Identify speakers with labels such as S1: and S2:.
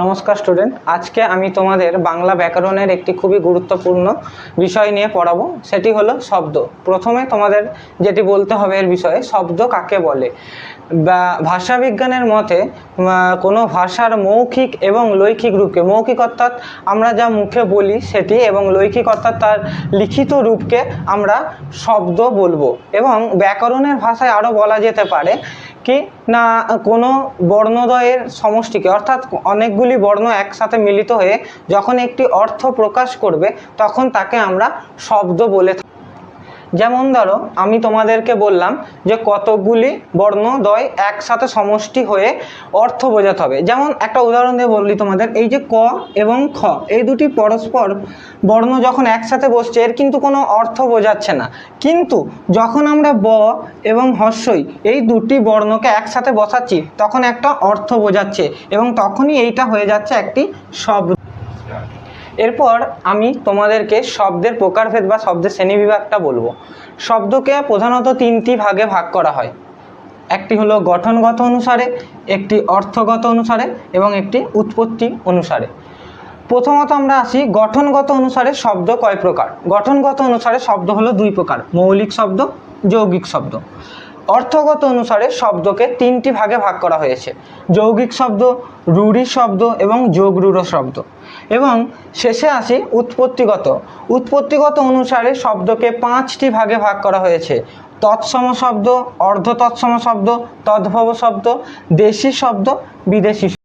S1: নমস্কার স্টুডেন্ট, আজকে আমি তোমাদের বাংলা ব্যাকরণের একটি খুবই গুরুত্বপূর্ণ বিষয় নিয়ে পড়াবো, সেটি হলো শব্দ। প্রথমে তোমাদের যেটি বলতে হবে এর বিষয়ে, শব্দ কাকে বলে? বা ভাষাবিজ্ঞানের মতে কোনো ভাষার মৌখিক এবং লৈখিক রূপকে, মৌখিক অর্থাৎ আমরা যা মুখে বলি সেটি এবং লৈখিক অর্থাৎ তার লিখিত রূপকে আমরা শব্দ বলব। এবং ব্যাকরণের ভাষায় আরও বলা যেতে পারে কি? না, কোনো বর্ণদ্বয়ের সমষ্টিকে, অর্থাৎ অনেকগুলি বর্ণ একসাথে মিলিত হয়ে যখন একটি অর্থ প্রকাশ করবে, তখন তাকে আমরা শব্দ বলে যেমন ধরো, আমি তোমাদেরকে বললাম যে কতগুলি বর্ণদ্বয় একসাথে সমষ্টি হয়ে অর্থ বোঝাতে হবে। যেমন একটা উদাহরণ দিয়ে বললি তোমাদের, এই যে ক এবং খ, এই দুটি পরস্পর বর্ণ যখন একসাথে বসছে, এর কিন্তু কোনো অর্থ বোঝাচ্ছে না। কিন্তু যখন আমরা ব এবং হস্যই এই দুটি বর্ণকে একসাথে বসাচ্ছি, তখন একটা অর্থ বোঝাচ্ছে এবং তখনই এইটা হয়ে যাচ্ছে একটি শব্দ। এরপর আমি তোমাদেরকে শব্দের প্রকারভেদ বা শব্দের শ্রেণীবিভাগটা বলব। শব্দকে প্রধানত তিনটি ভাগে ভাগ করা হয়। একটি হলো গঠনগত অনুসারে, একটি অর্থগত অনুসারে এবং একটি উৎপত্তি অনুসারে। প্রথমত আমরা আসি গঠনগত অনুসারে শব্দ কয় প্রকার? গঠনগত অনুসারে শব্দ হলো দুই প্রকার, মৌলিক শব্দ, যৌগিক শব্দ। অর্থগত অনুসারে শব্দকে তিনটি ভাগে ভাগ করা হয়েছে। যৌগিক শব্দ, রূঢ়ি শব্দ এবং যোগরূঢ় শব্দ। এবং শেষে আসি উৎপত্তিগত। উৎপত্তিগত অনুসারে শব্দকে পাঁচটি ভাগে ভাগ করা হয়েছে। তৎসম শব্দ অর্ধ তৎসম শব্দ, তদ্ভব শব্দ, দেশি শব্দ, বিদেশি